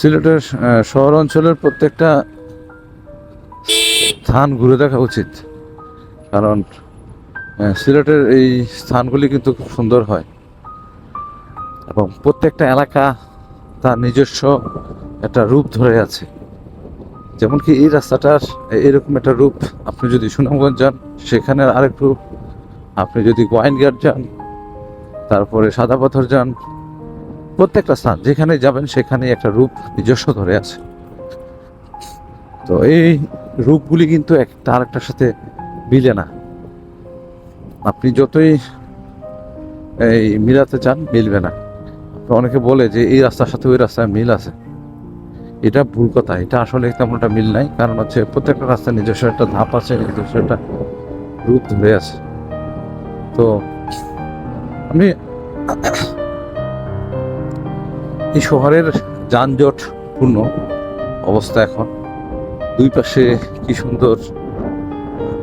সিলেটের শহর অঞ্চলের প্রত্যেকটা স্থান ঘুরে দেখা উচিত। কারণ সিলেটের এই স্থানগুলি কিন্তু খুব সুন্দর হয়। এবং প্রত্যেকটা এলাকা তার নিজস্ব একটা রূপ ধরে আছে। যেমন কি এই রাস্তাটার, এরকম একটা রূপ আপনি যদি সুনামগঞ্জ যান, সেখানে আরেক রূপ। আপনি যদি গোয়াইনঘাট যান, তারপরে সাদা পাথর যান প্রত্যেকটা স্থান যেখানে যাবেন সেখানে একটা রূপ নিজস্ব ধরে আছে। তো এই রূপগুলি কিন্তু একটা আরেকটার সাথে মিলে না। আপনি যতই এই মিলাতে চান, মিলবে না। অনেকে বলে যে, এই রাস্তার সাথে ওই রাস্তায় মিল আছে। এটা ভুল কথা। এটা আসলে তেমন একটা মিল নাই। কারণ হচ্ছে প্রত্যেকটা রাস্তায় নিজস্ব একটা ধাপ আছে, নিজস্ব একটা রূপ ধরে আছে। তো আমি এই শহরের যানজটপূর্ণ অবস্থা এখন। দুই পাশে কি সুন্দর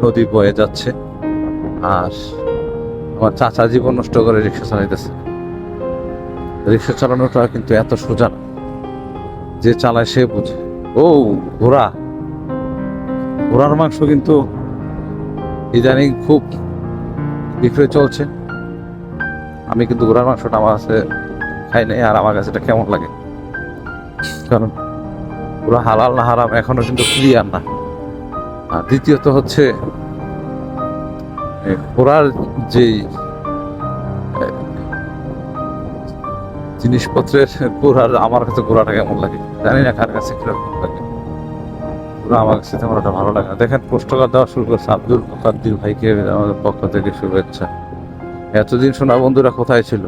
নদী বয়ে যাচ্ছে আর আমার চাচা জীবন নষ্ট করে রিক্সা চালাইতেছে। রিক্সা চালানোটা কিন্তু এত সোজা না। যে চালায় সে বুঝে। ও, ঘোড়া। ঘোড়ার মাংস কিন্তু ইদানিং খুব বিক্রয় চলছে। আমি কিন্তু ঘোড়ার মাংসটা আমার কাছে খাই নাই আর আমার কাছে এটা কেমন লাগে? কারণ পুরো হালাল না হারাম এখনও কিন্তু ক্লিয়ার না। আর দ্বিতীয়ত হচ্ছে এ, ঘোড়ার যেই জিনিসপত্রের ঘোড়ার আমার কাছে ঘোড়াটা কেমন লাগে? জানি না কার কাছে কীরকম লাগে। আমার কাছে তেমন একটা ভালো লাগে দেখেন পোস্টকার দেওয়া শুরু করছে আব্দুল কাদ্দির ভাইকে আমাদের পক্ষ থেকে শুভেচ্ছা। এতদিন শোনা বন্ধুরা কোথায় ছিল?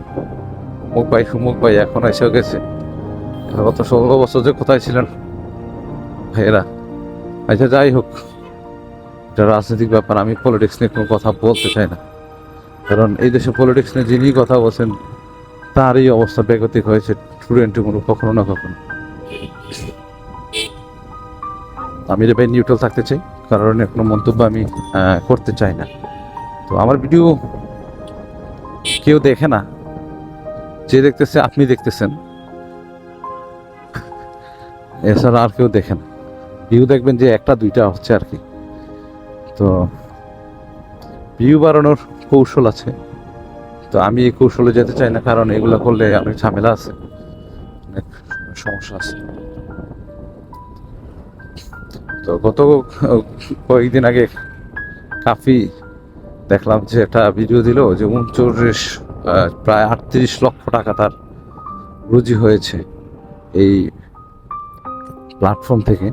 মুখ ভাই সুমুখ ভাই এখন এসেও গেছে। গত ষোলো বছর যে কোথায় ছিলেন? ভাইয়েরা আচ্ছা যাই হোক, এটা রাজনৈতিক ব্যাপার, আমি পলিটিক্স নিয়ে কোনো কথা বলতে চাই না। কারণ এই দেশে পলিটিক্স নিয়ে যিনি কথা বলছেন, তারই অবস্থা বেগতিক হয়েছে স্টুডেন্ট কোনো, কখনো না কখনো। আমি রে ভাই নিউট্রাল থাকতে চাই, কারণ কোনো মন্তব্য আমি করতে চাই না। তো আমার ভিডিও কেউ দেখে না যে দেখতেছে, আপনি দেখতেছেন। এছাড়া আর কেউ দেখে না। ভিউ দেখবেন যে একটা, দুইটা হচ্ছে আর কি। তো ভিউ বাড়ানোর কৌশল আছে। তো আমি এই কৌশলে যেতে চাই না, কারণ এগুলো করলে অনেক ঝামেলা আছে। অনেক সমস্যা আছে। তো গত কয়েকদিন আগে কাফি দেখলাম যে একটা ভিডিও দিল যে উনচল্লিশ প্রায় আটত্রিশ লক্ষ টাকা তার রুজি হয়েছে এই প্ল্যাটফর্ম থেকে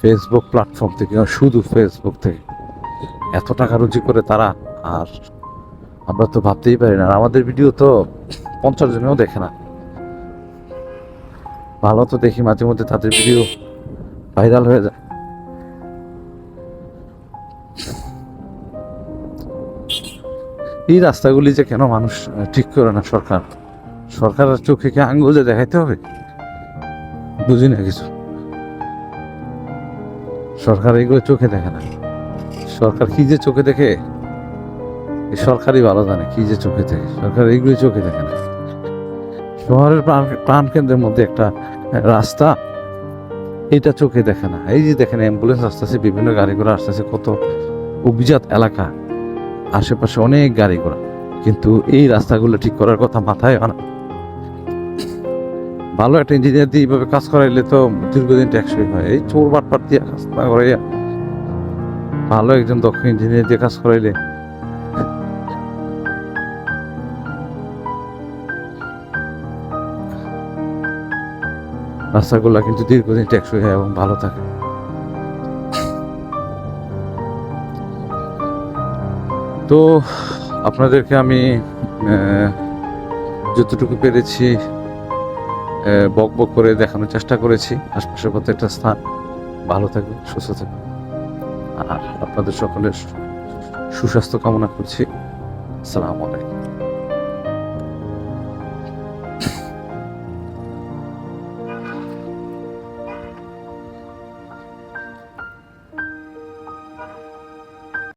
ফেসবুক প্ল্যাটফর্ম থেকে, শুধু ফেসবুক থেকে। এত টাকা রুজি করে তারা, আর আমরা তো ভাবতেই পারি না। আর আমাদের ভিডিও তো পঞ্চাশ জনেও দেখে না। ভালো তো দেখি, মাঝে মধ্যে তাদের ভিডিও ভাইরাল হয়ে যায়। এই রাস্তাগুলি যে কেন মানুষ ঠিক করে না সরকার? সরকারের চোখে কি আঙ্গুল দেখাইতে হবে? বুঝি না কিছু। সরকার এগুলো চোখে দেখে না। সরকার কি যে চোখে দেখে? এই সরকারই ভালো জানে কি যে চোখে দেখে। সরকার এইগুলি চোখে দেখে না। শহরের প্রাণ প্রাণ কেন্দ্রের মধ্যে একটা রাস্তা এটা চোখে দেখে না। এই যে দেখেন, অ্যাম্বুলেন্স আসতেছে, বিভিন্ন গাড়ি ঘোড়া আসতেছে, কত অভিজাত এলাকা। আশেপাশে অনেক গাড়ি ঘোড়া। কিন্তু এই রাস্তাগুলো ঠিক করার কথা মাথায় আনা। ভালো একটা ইঞ্জিনিয়ার দিয়ে এইভাবে কাজ করাইলে তো দীর্ঘদিন ট্যাক্সই হয়। এই চোর বাটপাট দিয়ে কাজ না করাইয়া ভালো একজন দক্ষ ইঞ্জিনিয়ার দিয়ে কাজ করাইলে। রাস্তাগুলো কিন্তু দীর্ঘদিন ট্যাক্সই হয় এবং ভালো থাকে। তো আপনাদেরকে আমি যতটুকু পেরেছি বক বক করে দেখানোর চেষ্টা করেছি। আশপাশের প্রত্যেকটা স্থান। ভালো থাকবে সুস্থ থাকবে আর আপনাদের সকলের সুস্বাস্থ্য কামনা করছি। আসসালামু আলাইকুম।